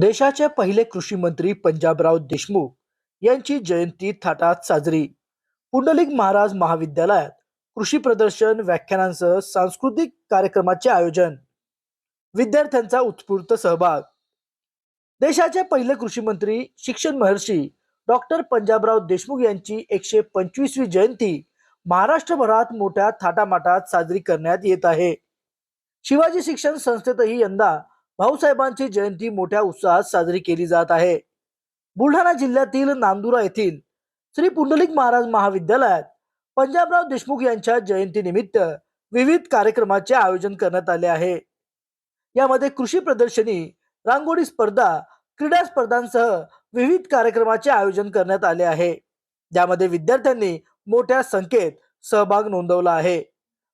देशाचे पहिले कृषी मंत्री पंजाबराव देशमुख यांची जयंती थाटात साजरी. पुंडलिक महाराज महाविद्यालयात कृषी प्रदर्शन व्याख्यानांसह सांस्कृतिक कार्यक्रमाचे आयोजन. विद्यार्थ्यांचा उत्स्फूर्त सहभाग. देशाचे पहिले कृषी मंत्री शिक्षण महर्षी डॉक्टर पंजाबराव देशमुख यांची एकशे पंचवीसवी जयंती महाराष्ट्रभरात मोठ्या थाटामाटात साजरी करण्यात येत आहे. शिवाजी शिक्षण संस्थेतही यंदा भाऊसाहेबांची जयंती मोठ्या उत्साहात साजरी केली जात आहे. बुलढाणा जिल्ह्यातील नांदुरा येथील श्री पुंडलिक महाराज महाविद्यालयात पंजाबराव देशमुख यांच्या जयंतीनिमित्त विविध कार्यक्रमाचे आयोजन करण्यात आले आहे. यामध्ये कृषी प्रदर्शनी रांगोळी स्पर्धा क्रीडा स्पर्धांसह विविध कार्यक्रमाचे आयोजन करण्यात आले आहे. ज्यामध्ये विद्यार्थ्यांनी मोठ्या संख्येत सहभाग नोंदवला आहे.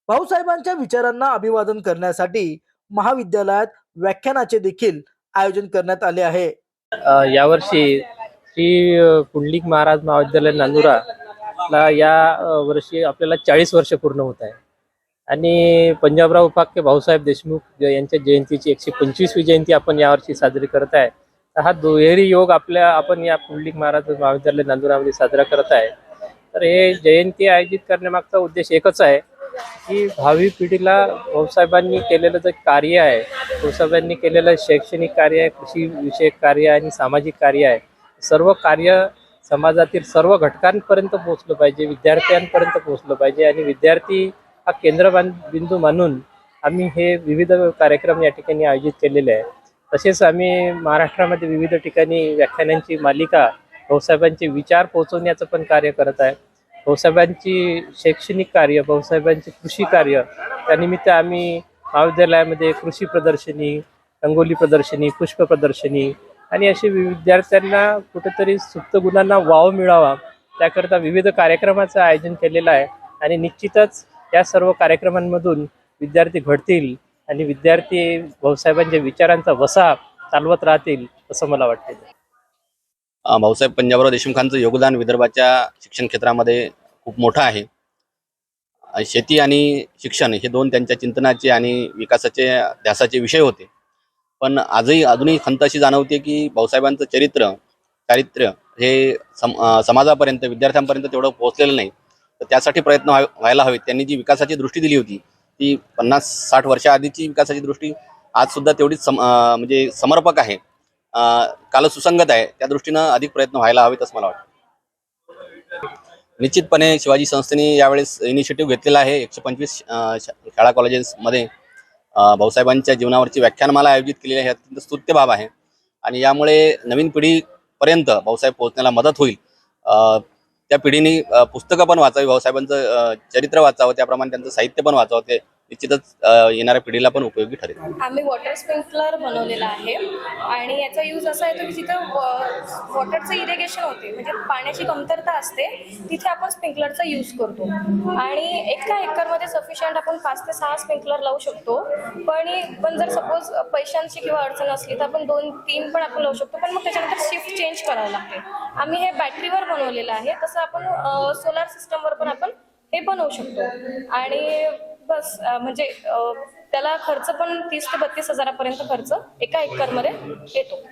भाऊसाहेबांच्या विचारांना अभिवादन करण्यासाठी महाविद्यालयात व्याख्यानाचे देखील आयोजन करण्यात आले आहे. यावर्षी श्री कुंडलिक महाराज महाविद्यालय नांदुरा ला या वर्षी आपल्याला चाळीस वर्ष पूर्ण होत आहे. आणि पंजाबराव उपाख्य भाऊसाहेब देशमुख यांच्या जयंतीची एकशे पंचवीसवी जयंती आपण यावर्षी साजरी करत आहे. तर हा दुहेरी योग आपल्या आपण या पुंडलिक महाराज महाविद्यालय नांदुरामध्ये साजरा करत आहे. तर हे जयंती आयोजित करण्यामागचा उद्देश एकच आहे की भावी पिढीला भाऊसाहेबांनी केलेलं जे कार्य आहे भाऊसाहेबांनी केलेलं शैक्षणिक कार्य आहे कृषी विषयक कार्य आहे आणि सामाजिक कार्य आहे. सर्व कार्य समाजातील सर्व घटकांपर्यंत पोहोचलं पाहिजे विद्यार्थ्यांपर्यंत पोहोचलं पाहिजे आणि विद्यार्थी हा केंद्रबान बिंदू मानून आम्ही हे विविध कार्यक्रम या ठिकाणी आयोजित केलेले आहे. तसेच आम्ही महाराष्ट्रामध्ये विविध ठिकाणी व्याख्यानांची मालिका भाऊसाहेबांचे विचार पोहोचवण्याचं पण कार्य करत आहे. भाऊसाहेबांची शैक्षणिक कार्य भाऊसाहेबांचे कृषी कार्य त्यानिमित्त आम्ही महाविद्यालयामध्ये कृषी प्रदर्शनी रंगोली प्रदर्शनी पुष्प प्रदर्शनी आणि असे विद्यार्थ्यांना कुठेतरी सुप्त गुणांना वाव मिळावा त्याकरता विविध कार्यक्रमाचं आयोजन केलेलं आहे आणि निश्चितच या सर्व कार्यक्रमांमधून विद्यार्थी घडतील आणि विद्यार्थी भाऊसाहेबांच्या विचारांचा वसा चालवत राहतील असं मला वाटते. भाऊसाहेब पंजाबराव देशमुखांचं योगदान विदर्भाच्या शिक्षण क्षेत्रामध्ये खूप मोठं आहे. शेती आणि शिक्षण हे दोन त्यांच्या चिंतनाचे आणि विकासाचे ध्यासाचे विषय होते. पण आजही अजूनही खंत अशी जाणवते की भाऊसाहेबांचं चरित्र चारित्र्य हे सम समाजापर्यंत विद्यार्थ्यांपर्यंत तेवढं पोहोचलेलं नाही. तर त्यासाठी प्रयत्न व्हाय- व्हायला हवेत. त्यांनी जी विकासाची दृष्टी दिली होती ती पन्नास साठ वर्षाआधीची विकासाची दृष्टी आज सुद्धा तेवढीच सम म्हणजे समर्पक आहे. काल सुसंगत आहे. त्या दृष्टीनं अधिक प्रयत्न व्हायला हवेत असं मला वाटतं. निश्चितपणे शिवाजी संस्थेने यावेळेस इनिशिएटिव्ह घेतलेला आहे. एकशे पंचवीस शा- शाळा कॉलेजेसमध्ये भाऊसाहेबांच्या जीवनावरची व्याख्यानमाला आयोजित केलेली आहे. हे अत्यंत स्तुत्य बाब आहे. आणि यामुळे नवीन पिढीपर्यंत भाऊसाहेब पोहोचण्याला मदत होईल. त्या पिढीने पुस्तकं पण वाचावी. भाऊसाहेबांचं चरित्र वाचावं. त्याप्रमाणे त्यांचं साहित्य पण वाचावं. ते निश्चितच येणाऱ्या पिढीला पण उपयोगी ठरेल. आम्ही वॉटर स्प्रिंकलर बनवलेला आहे आणि याचा यूज असा येतो की जिथं वॉटरचं इरिगेशन होते म्हणजे पाण्याची कमतरता असते तिथे आपण स्प्रिंकलरचा यूज करतो. आणि एका एकरमध्ये सफिशियंट आपण पाच ते सहा स्प्रिंकलर लावू शकतो. पण पण जर सपोज पैशांची किंवा अडचण असली तर आपण दोन तीन पण आपण लावू शकतो. पण मग त्याच्यानंतर शिफ्ट चेंज करावं लागते. आम्ही हे बॅटरीवर बनवलेलं आहे. तसं आपण सोलार सिस्टमवर पण आपण हे बनवू शकतो. आणि बस म्हणजे त्याला खर्च पण तीस ते बत्तीस हजारापर्यंत खर्च एका एकरमध्ये येतो.